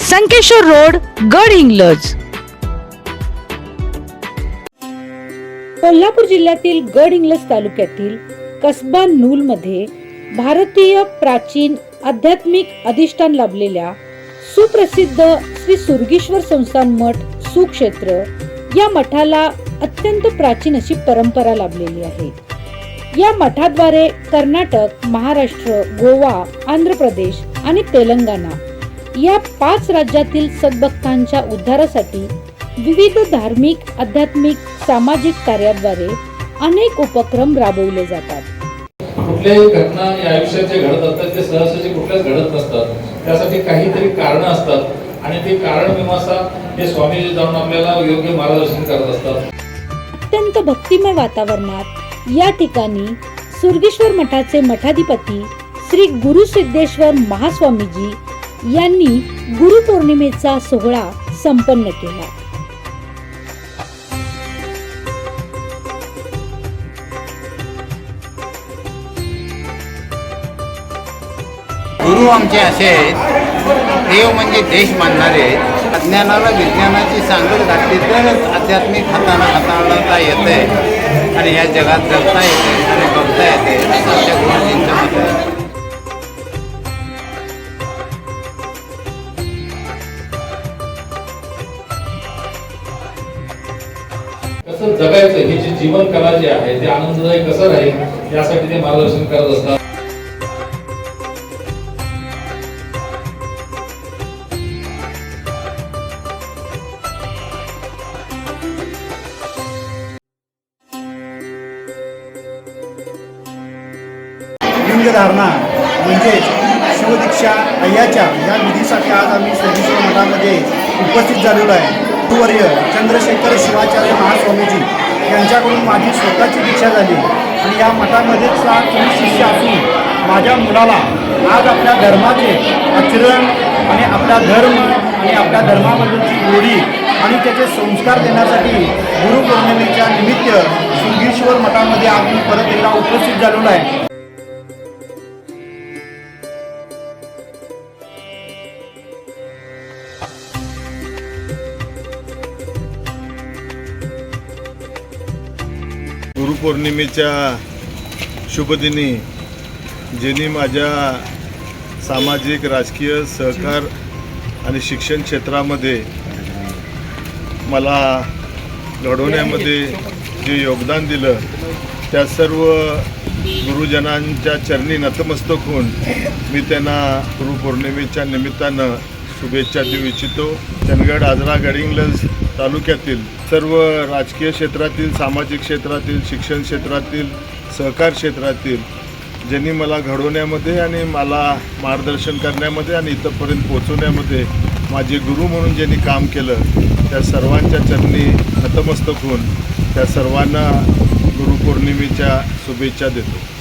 Sankeshwar road Gadhinglaj. Kolhapur जिल्ह्यातील गड इंग्लज तालुक्यातील कसबा नूल मध्ये भारतीय प्राचीन आध्यात्मिक अधिष्ठान लाभलेल्या सुप्रसिद्ध श्री सुरगीश्वर संस्थान मठ सुक्षेत्र या मठाला अत्यंत प्राचीन अशी परंपरा लाभलेली आहे. या मठाद्वारे कर्नाटक महाराष्ट्र गोवा आंध्र प्रदेश आणि तेलंगणा या पाच राज्यातील सद्भक्तांच्या उद्धारासाठी विविध धार्मिक आध्यात्मिक सामाजिक कार्याद्वारे अनेक उपक्रम राबवले जातात. कुठल्याही घटना या आयुष्यात जे घडत असतात ते सहसाचे कुठल्याच घडत नसतात. त्यासाठी काहीतरी कारण असतात आणि ते कारण मीमांसा हे स्वामीजी जाऊन आपल्याला योग्य मार्गदर्शन करत असतात. अत्यंत भक्तिमय वातावरणात या ठिकाणी सुरगेश्वर मठाचे मठाधिपती श्री गुरु सिद्धेश्वर महास्वामीजी यांनी गुरुपौर्णिमेचा सोहळा संपन्न केला. गुरु आमचे असे आहेत. देव म्हणजे देश मानणारे आहेत. अज्ञानाला विज्ञानाची सांगड घातली तरच आध्यात्मिक हाताला हाताळता येते आणि या जगात जगता येते आणि बघता येते असं आमच्या गुरुजींचं मत आहे. कसं जगायचं हे जी जीवन कला जी आहे ते आनंददायी कसं राहील यासाठी ते मार्गदर्शन करत असतात. धारणा म्हणजेच शिवदीक्षा अय्याच्या या विधीसाठी आज आम्ही सोमेश्वर मठामध्ये उपस्थित झालेलो आहे. गुरुवर्य चंद्रशेखर शिवाचार्य महास्वामीजी यांच्याकडून माझी स्वतःची दीक्षा झाली. आणि या मठामध्येच तुम्ही शिष्य असून माझ्या मुलाला आज आपल्या धर्माचे आचरण आणि आपला धर्म आणि आपल्या धर्माबद्दलची गोडी आणि त्याचे संस्कार देण्यासाठी गुरुपौर्णिमेच्या निमित्त शृंगेश्वर मठामध्ये आज मी परत एकदा उपस्थित झालेलो आहे. गुरुपौर्णिमेच्या शुभदिनी ज्यांनी माझ्या सामाजिक राजकीय सहकार आणि शिक्षण क्षेत्रामध्ये मला घडवण्यामध्ये जे योगदान दिलं त्या सर्व गुरुजनांच्या चरणी नतमस्तक होऊन मी त्यांना गुरुपौर्णिमेच्या निमित्तानं शुभेच्छा देऊ इच्छितो. चंदगड आजरा गडिंग्लज तालुक्यातील सर्व राजकीय क्षेत्रातील सामाजिक क्षेत्रातील शिक्षण क्षेत्रातील सहकार क्षेत्रातील ज्यांनी मला घडवण्यामध्ये आणि मला मार्गदर्शन करण्यामध्ये आणि इथंपर्यंत पोचवण्यामध्ये माझे गुरु म्हणून ज्यांनी काम केलं त्या सर्वांच्या चरणी नतमस्तक होऊन त्या सर्वांना गुरुपौर्णिमेच्या शुभेच्छा देतो.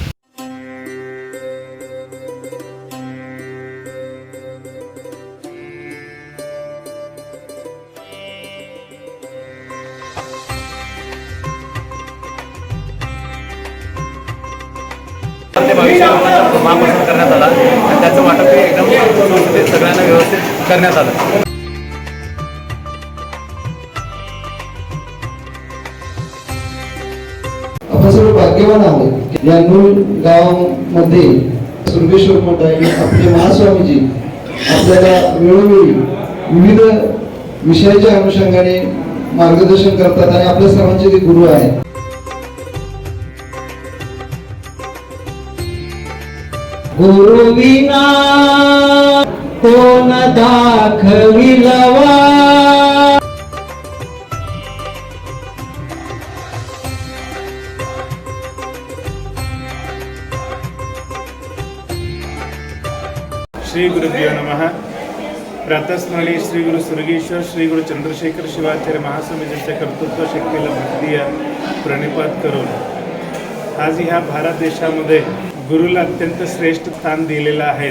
महाप्रसाद करण्यात आला. आणि त्याचं वाटप हे एकदम सगळ्यांना व्यवस्थित करण्यात आलं. आपण सर्व भाग्यवान आहोत. या मूळ गावामध्ये सुर्गेश्वर मठ आपले महास्वामीजी आपल्याला वेळोवेळी विविध विषयाच्या अनुषंगाने मार्गदर्शन करतात आणि आपल्या सर्वांचे ते गुरु आहेत. गुरु विना कोण दाखविलवा? श्री गुरुभ्यो नमः. प्रातस्मरणी श्री गुरु सुरगेश्वर श्री गुरु चंद्रशेखर शिवाचार्य महासमितीच्या कर्तृत्व शक्तीला भक्तीय प्रणिपात करून आज ह्या भारत देशामध्ये गुरुला अत्यंत श्रेष्ठ स्थान दिलेलं आहे.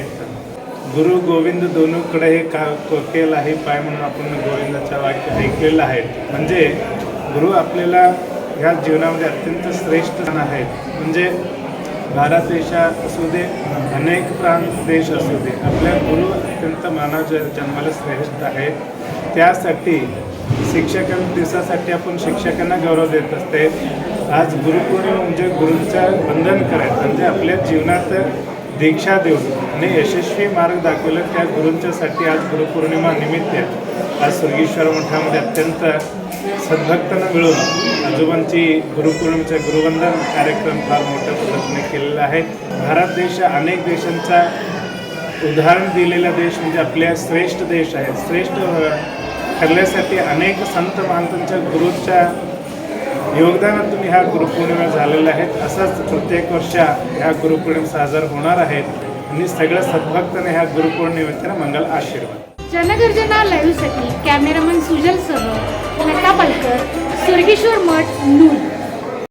गुरु गोविंद दोनूकडे हे का कोकेल आहे पाय म्हणून आपण गोविंदाच्या वाक्य ऐकलेलं आहे. म्हणजे गुरु आपल्याला ह्या जीवनामध्ये अत्यंत श्रेष्ठ स्थान आहेत म्हणजे भारत देशात असू दे अनेक प्रांत देश असू दे आपल्या गुरु अत्यंत मानव जन्माला श्रेष्ठ आहेत त्यासाठी शिक्षकां दिवसासाठी आपण शिक्षकांना गौरव देत असते. आज गुरुपौर्णिमा म्हणजे गुरूंचं वंदन करायचं. म्हणजे आपल्या जीवनात दीक्षा देऊन आणि यशस्वी मार्ग दाखवलं त्या गुरूंच्यासाठी आज गुरुपौर्णिमा निमित्त आज सुरगेश्वर मठामध्ये अत्यंत सद्भक्तांना मिळून आजोबांची गुरुपौर्णिमेचा गुरुवंदन कार्यक्रम फार मोठ्या पद्धतीने केलेला आहे. भारत देश अनेक देशांचा उदाहरण दिलेला देश म्हणजे आपल्या श्रेष्ठ देश आहे. श्रेष्ठ ठरल्यासाठी ठरण्यासाठी अनेक संत महांतांच्या गुरुच्या योगदानातून ह्या गुरुपौर्णिमा झालेल्या आहेत. असंच प्रत्येक वर्षा ह्या गुरुपौर्णिमा साजर होणार आहेत आणि सगळ्या सद्भक्ताने ह्या गुरुपौर्णिमेच्या मंगल आशीर्वाद. जनगर्जना लाईव्हसाठी कॅमेरामन सुजलसह लता पालकर स्वर्गेश्वर मठ नूल